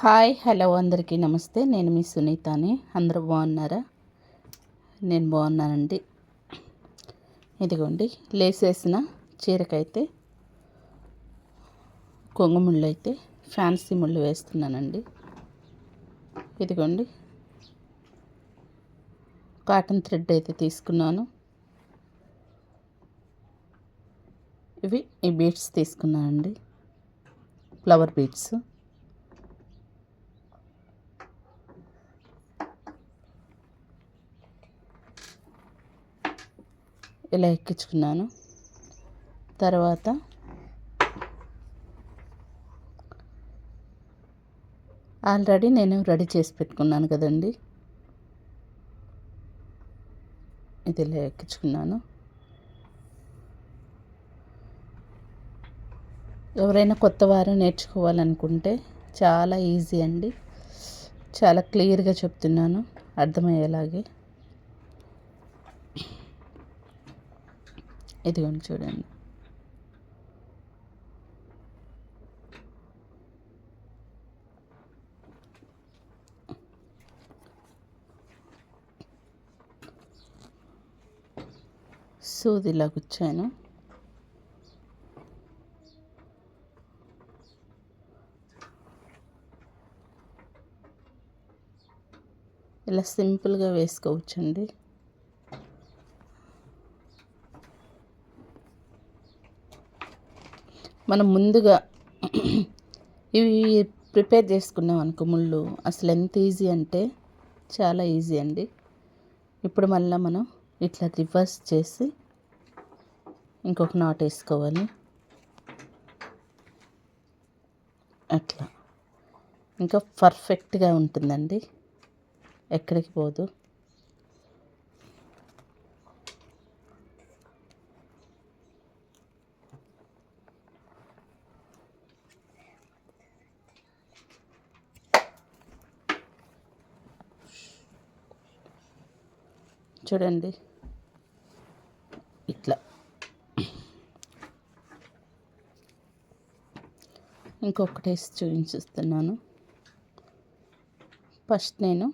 Hi hello అందరికీ నమస్తే. నేను మీ సునీతాని. అందరూ బాగున్నారా? నేను బాగున్నానండి. ఇదిగోండి లేసేసిన చీరకైతే కొంగు ముళ్ళు అయితే ఫ్యాన్సీ ముళ్ళు వేస్తున్నానండి. ఇదిగోండి కాటన్ థ్రెడ్ అయితే తీసుకున్నాను. ఇవి ఈ బీడ్స్ తీసుకున్నానండి. Flower beads. ఇలా ఎక్కించుకున్నాను. తర్వాత ఆల్రెడీ నేను రెడీ చేసి పెట్టుకున్నాను కదండి. ఇది ఇలా ఎక్కించుకున్నాను. ఎవరైనా కొత్త వారు నేర్చుకోవాలనుకుంటే చాలా ఈజీ అండి. చాలా క్లియర్గా చెప్తున్నాను. అర్థమయ్యేలాగే. ఇదిగోండి చూడండి. సూదిలా కూర్చాను ఇలా సింపుల్గా వేసుకోవచ్చండి. మనం ముందుగా ఇవి ప్రిపేర్ చేసుకున్నాం అనుకో ముళ్ళు. అసలు ఎంత ఈజీ అంటే చాలా ఈజీ అండి. ఇప్పుడు మళ్ళీ మనం ఇట్లా రివర్స్ చేసి ఇంకొక నాట్ వేసుకోవాలి. అట్లా. ఇంకా పర్ఫెక్ట్గా ఉంటుందండి. ఎక్కడికి పోదు. చూడండి. ఇట్లా. ఇంకొకటి వేసి చూపించిస్తున్నాను. ఫస్ట్ నేను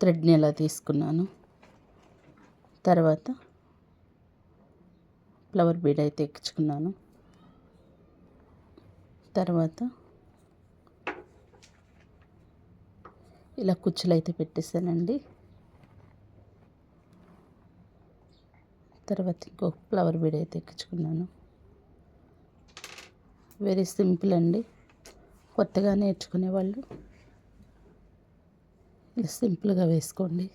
థ్రెడ్ని ఎలా తీసుకున్నాను. తర్వాత ఫ్లవర్ బీడ్ అయితే ఎక్కించుకున్నాను. తర్వాత ఇలా కుచ్చులు అయితే పెట్టేసానండి తర్వాత ఇంకో ఫ్లవర్ బీడ్ అయితే ఎక్కించుకున్నాను. వెరీ సింపుల్ అండి. కొత్తగా నేర్చుకునే వాళ్ళు ఇలా సింపుల్గా వేసుకోండి.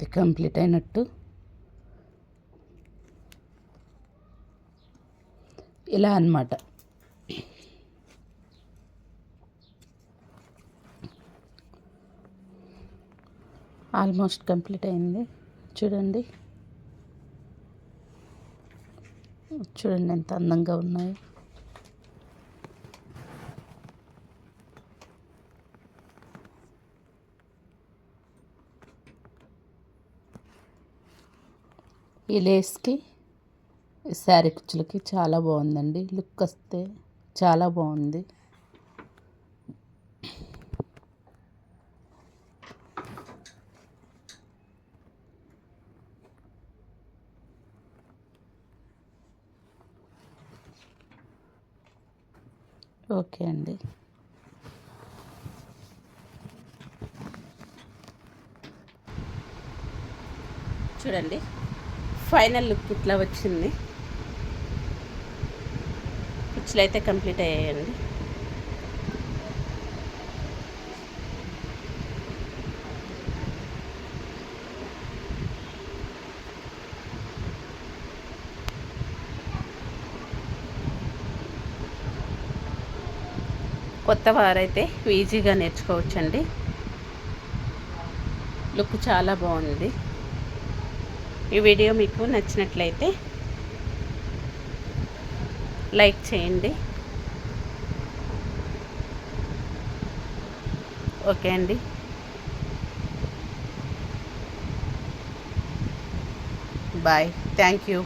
ఇది కంప్లీట్ అయినట్టు. ఇలా అన్నమాట. ఆల్మోస్ట్ కంప్లీట్ అయింది. చూడండి. చూడండి ఎంత అందంగా ఉన్నాయో. ఈ లేస్కి శారీ కుచ్చులకి చాలా బాగుందండి. లుక్ వస్తే చాలా బాగుంది. ఓకే అండి. చూడండి. ఫైనల్ లుక్ ఇట్లా వచ్చింది. కుచ్చులు అయితే కంప్లీట్ అయ్యాయండి. కొత్త వారైతే ఈజీగా నేర్చుకోవచ్చండి. లుక్ చాలా బాగుంది. ఈ వీడియో మీకు నచ్చినట్లయితే లైక్ చేయండి. ఓకే అండి. బాయ్. Thank you.